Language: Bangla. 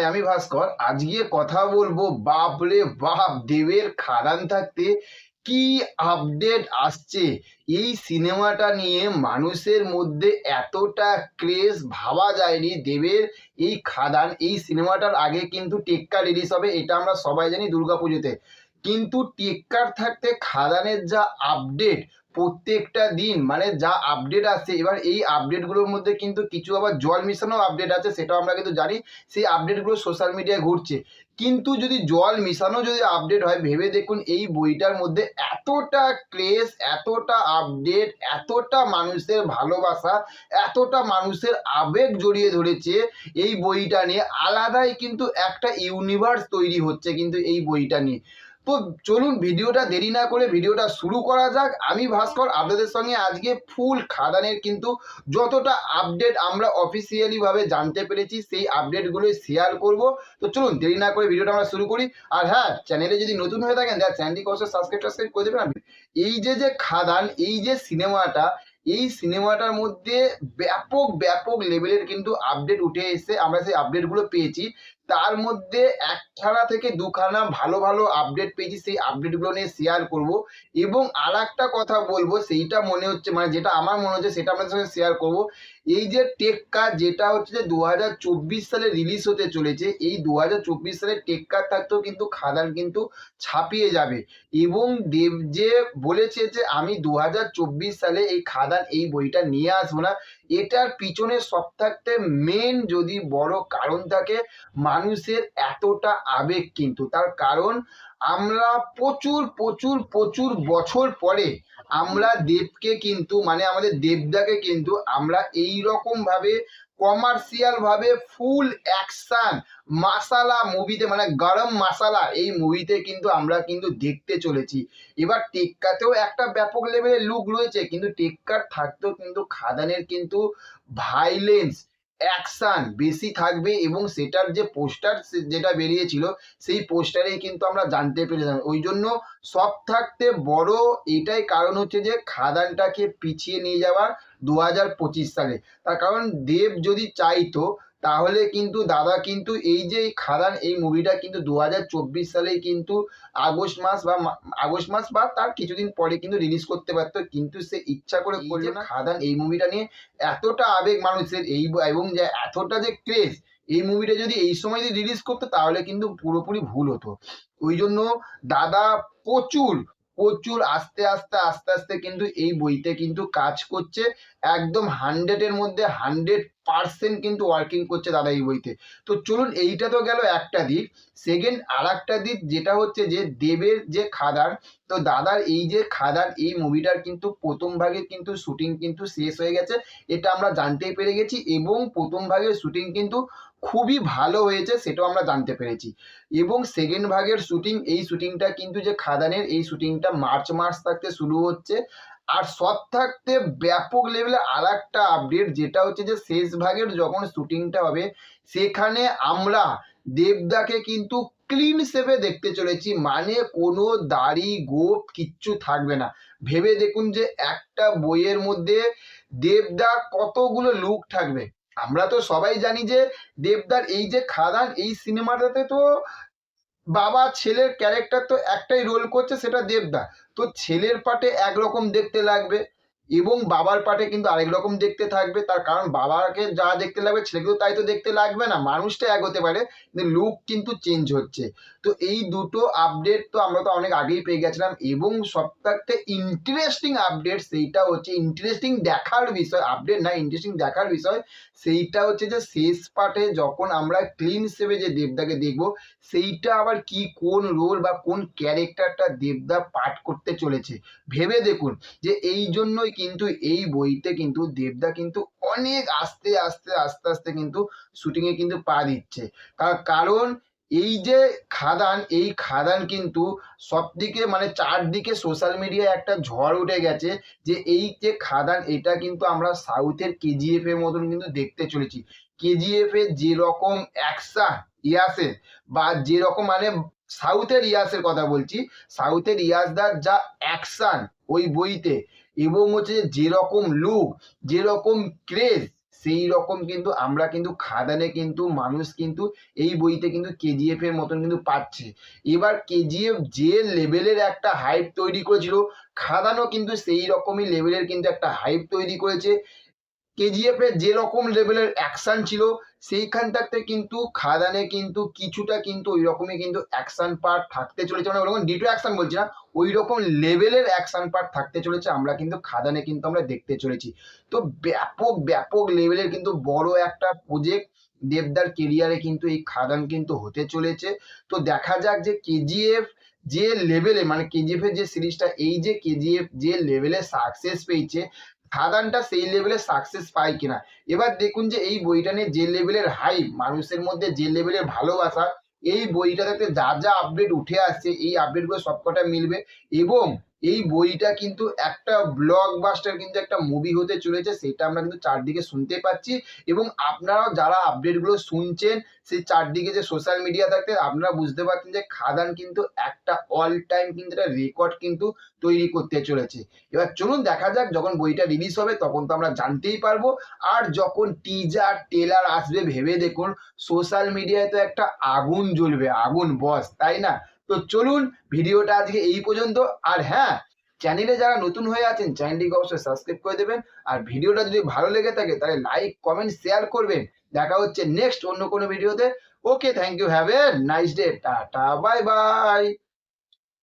হাই আমি ভাস্কর, আজকে কথা বলব বাপরে বাপ, দেবের খাদান থাকতে কি আপডেট আসছে? এই সিনেমাটা নিয়ে মানুষের মধ্যে এতটা ক্রেজ ভাবা যায়নি দেবের এই খাদান। এই সিনেমাটার আগে কিন্তু টেক্কা রিলিজ হবে, এটা আমরা সবাই জানি দুর্গাপুজোতে। কিন্তু টেক্কার থাকতে খাদানের যা আপডেট প্রত্যেকটা দিন মানে যা আপডেট আসছে, এবার এই আপডেটগুলোর মধ্যে কিন্তু কিছু আবার জল মিশানো আপডেট আছে, সেটাও আমরা কিন্তু জানি, সেই আপডেটগুলো সোশ্যাল মিডিয়ায় ঘুরছে। কিন্তু যদি জল মিশানো যদি আপডেট হয়, ভেবে দেখুন এই বইটার মধ্যে এতটা ক্রেজ এতটা আপডেট এতটা মানুষের ভালোবাসা, এতটা মানুষের আবেগ জড়িয়ে ধরেছে এই বইটা নিয়ে, আলাদাই কিন্তু একটা ইউনিভার্স তৈরি হচ্ছে কিন্তু এই বইটা নিয়ে। তো চলুন ভিডিওটা দেরি না করে ভিডিওটা শুরু করা যাক। আমি ভাস্কর, আপনাদের সঙ্গে আজকে ফুল খাদানের কিন্তু যতটা আপডেট আমরা অফিসিয়ালি ভাবে জানতে পেরেছি, সেই আপডেটগুলো শেয়ার করব। তো চলুন দেরি না করে ভিডিওটা আমরা শুরু করি। আর হ্যাঁ চ্যানেলে যদি নতুন হয়ে থাকেন দেখ চ্যানেলটি অবশ্যই সাবস্ক্রাইব টাবস্ক্রাইব করে দেবেন। এই যে যে খাদান, এই যে সিনেমাটা এই সিনেমাটার মধ্যে ব্যাপক ব্যাপক লেভেলের কিন্তু আপডেট উঠে এসে আমরা সেই আপডেটগুলো পেয়েছি। তার মধ্যে একখানা থেকে দুখানা ভালো ভালো আপডেট পেয়েছি, সেই আপডেটগুলো নিয়ে শেয়ার করব। এবং আর একটা কথা বলব, সেইটা মনে হচ্ছে মানে যেটা আমার মনে হচ্ছে, সেটা আপনাদের সঙ্গে শেয়ার করব। এই যে টেক্কা যেটা হচ্ছে যে দু হাজার চব্বিশ সালে রিলিজ হতে চলেছে, এই দু সালে টেক্কা থাকতেও কিন্তু খাদান কিন্তু ছাপিয়ে যাবে। এবং দেব, যে বলেছে যে আমি দু হাজার চব্বিশ সালে এই খাদান এই বইটা নিয়ে আসব না, এটার পিছনে সব থাকতে মেন যদি বড় কারণ থাকে মানুষের এতটা আবেগ কিন্তু। তার কারণ, আমরা প্রচুর প্রচুর প্রচুর বছর পরে আমরা দেবকে কিন্তু মানে আমাদের দেবদাকে কিন্তু আমরা এই রকম ভাবে কমার্শিয়াল ভাবে ফুল অ্যাকশন মাসালা মুভিতে মানে গরম মাসালা এই মুভিতে কিন্তু আমরা কিন্তু দেখতে চলেছি। এবার টেক্কাতেও একটা ব্যাপক লেভেলের লুক রয়েছে, কিন্তু টেক্কার থাকতেও কিন্তু খাদানের কিন্তু ভাইলেন্স অ্যাকশন বেশি থাকবে এবং সেটার যে পোস্টার যেটা বেরিয়েছিল, সেই পোস্টারেই কিন্তু আমরা জানতে পেরেছিলাম। ওই জন্য সব থাকতে বড় এটাই কারণ হচ্ছে যে খাদানটাকে পিছিয়ে নিয়ে যাওয়ার দু হাজার পঁচিশ সালে। তার কারণ দেব যদি চাইতো তাহলে কিন্তু দাদা কিন্তু এই যে খাদান এই মুভিটা কিন্তু দু হাজার চব্বিশ সালেই কিন্তু আগস্ট মাস বা আগস্ট মাস বা তার কিছুদিন পরে কিন্তু রিলিজ করতে পারতো। কিন্তু সে ইচ্ছা করে করল না। খাদান এই মুভিটা নিয়ে এতটা আবেগ মানুষের এই এবং যে এতটা যে ক্রেজ এই মুভিটা যদি এই সময় যদি রিলিজ করতো তাহলে কিন্তু পুরোপুরি ভুল হতো। ওই জন্য দাদা প্রচুর প্রচুর আস্তে আস্তে আস্তে আস্তে কিন্তু এই বইতে কিন্তু কাজ করছে। একদম হান্ড্রেডের মধ্যে হান্ড্রেড পার্সেন্ট কিন্তু ওয়ার্কিং করছে দাদা এই বইতে। তো চলুন এইটা তো গেল একটা দিক। সেকেন্ড আর একটা দিক যেটা হচ্ছে যে দেবের যে খাদার তো দাদার এই যে খাদার এই মুভিটার কিন্তু প্রথম ভাগে কিন্তু শুটিং কিন্তু শেষ হয়ে গেছে। এটা আমরা জানতেই পেরে গেছি এবং প্রথম ভাগের শুটিং কিন্তু খুবই ভালো হয়েছে, সেটাও আমরা জানতে পেরেছি। এবং সেকেন্ড ভাগের শুটিং এই শুটিংটা কিন্তু যে খাদানের, এই শুটিংটা মার্চ মাস থাকতে শুরু হচ্ছে। আর সব থাকতে ব্যাপক লেভেলে আর একটা আপডেট যেটা হচ্ছে যে শেষ ভাগের যখন শুটিংটা হবে, সেখানে আমরা দেবদাকে কিন্তু ক্লিন সেভে দেখতে চলেছি। মানে কোনো দাড়ি, গোপ কিচ্ছু থাকবে না। ভেবে দেখুন যে একটা বইয়ের মধ্যে দেবদা কতগুলো লুক থাকবে। আমরা তো সবাই জানি যে দেবদার এই যে খাদান, এই সিনেমাটাতে তো বাবা ছেলের ক্যারেক্টার তো একটাই রোল করছে, সেটা দেবদা। তো ছেলের পাটে একরকম দেখতে লাগবে। এবং বাবার পাটে কিন্তু আরেক রকম দেখতে থাকবে, তার কারণ বাবাকে যা দেখতে লাগবে ছেলেকেও তাই তো দেখতে লাগবে না, মানুষটা এক হতে পারে, কিন্তু লুক কিন্তু চেঞ্জ হচ্ছে। তো এই দুটো আপডেট তো আমরা তো অনেক আগেই পেয়ে গেছিলাম এবং সবথেকে ইন্টারেস্টিং আপডেট সেইটা হচ্ছে ইন্টারেস্টিং দেখার বিষয় আপডেট না ইন্টারেস্টিং দেখার বিষয় সেইটা হচ্ছে যে শেষ পার্টে যখন আমরা ক্লিন হিসেবে যে দেবদাকে দেখব, সেইটা আবার কি, কোন রোল বা কোন ক্যারেক্টারটা দেবদা পাঠ করতে চলেছে? ভেবে দেখুন যে এই জন্যই কিন্তু এই বইতে কিন্তু দেবদা কিন্তু অনেক আস্তে আস্তে আস্তে আস্তে কিন্তু শুটিংয়ে কিন্তু পা দিচ্ছে। তার কারণ এই যে খাদান, এই খাদান কিন্তু সব দিকে মানে চারদিকে সোশ্যাল মিডিয়ায় একটা ঝড় উঠে গেছে যে এই যে খাদান, এটা কিন্তু আমরা সাউথের কেজিএফ এর মতন কিন্তু দেখতে চলেছি। কেজিএফ এর যেরকম অ্যাকশন ইয়াসের বা যেরকম মানে সাউথের ইয়াসের কথা বলছি, সাউথের ইয়াসদার যা অ্যাকশন ওই বইতে এবং হচ্ছে যেরকম লুক, যেরকম ক্রেজ সেই রকম কিন্তু আমরা কিন্তু খাদানে কিন্তু মানুষ কিন্তু এই বইতে কিন্তু কেজিএফ এর মতন কিন্তু পাচ্ছে। এবার কেজিএফ যে লেভেলের একটা হাইপ তৈরি করেছিল, খাদানও কিন্তু সেই রকমই লেভেলের কিন্তু একটা হাইপ তৈরি করেছে। কেজিএফ এর যে রকম লেভেলের অ্যাকশন ছিল সেইখান থাকতে কিন্তু খাদানে কিন্তু কিছুটা কিন্তু ওই রকমই কিন্তু অ্যাকশন পার্ট থাকতে চলেছে। মানে ওরকম ডিটো অ্যাকশন বলছি না ওই রকম লেভেলের অ্যাকশন পার্ট থাকতে চলেছে, আমরা কিন্তু খাদানে কিন্তু আমরা দেখতে চলেছি। তো ব্যাপক ব্যাপক লেভেলের কিন্তু বড় একটা প্রজেক্ট দেবদার কেরিয়ারে কিন্তু এই খাদান কিন্তু হতে চলেছে। তো দেখা যাক যে কেজিএফ যে লেভেলে মানে কেজিএফ এর যে সিরিজটা এই যে কেজিএফ যে লেভেলে সাকসেস পেয়েছে খাদানটা সেই লেভেলে সাকসেস পায় কিনা? এবার দেখুন যে এই বইটা নিয়ে যে লেভেলের হাইপ মানুষের মধ্যে যে লেভেলের ভালোবাসা, এই বইটাতে যা যা আপডেট উঠে আসছে, এই আপডেটগুলো সবকটা মিলবে এবং এই বইটা কিন্তু একটা ব্লকবাস্টার কিন্তু একটা মুভি হতে চলেছে, সেটা আমরা কিন্তু চারদিকে শুনতে পাচ্ছি। এবং আপনারাও যারা আপডেটগুলো শুনছেন, সেই চারদিকে যে সোশ্যাল মিডিয়া থাকতে আপনারা বুঝতে পারছেন যে খাদান কিন্তু একটা অল টাইম কিন্তু একটা রেকর্ড কিন্তু তৈরি করতে চলেছে। এবার চলুন দেখা যাক, যখন বইটা রিলিজ হবে, তখন তো আমরা জানতেই পারব। আর যখন টিজার টেলার আসবে, ভেবে দেখুন সোশ্যাল মিডিয়ায় তো একটা আগুন জ্বলবে, আগুন বস তাই না? তো চলুন ভিডিওটা আজকে এই পর্যন্ত। আর হ্যাঁ চ্যানেলে যারা নতুন হয়ে আছেন চ্যানেলটিকে অবশ্যই সাবস্ক্রাইব করে দেবেন। আর ভিডিওটা যদি ভালো লেগে থাকে, তাহলে লাইক কমেন্ট শেয়ার করবেন। দেখা হচ্ছে নেক্সট অন্য কোনো ভিডিওতে। Okay thank you have a nice day tata bye bye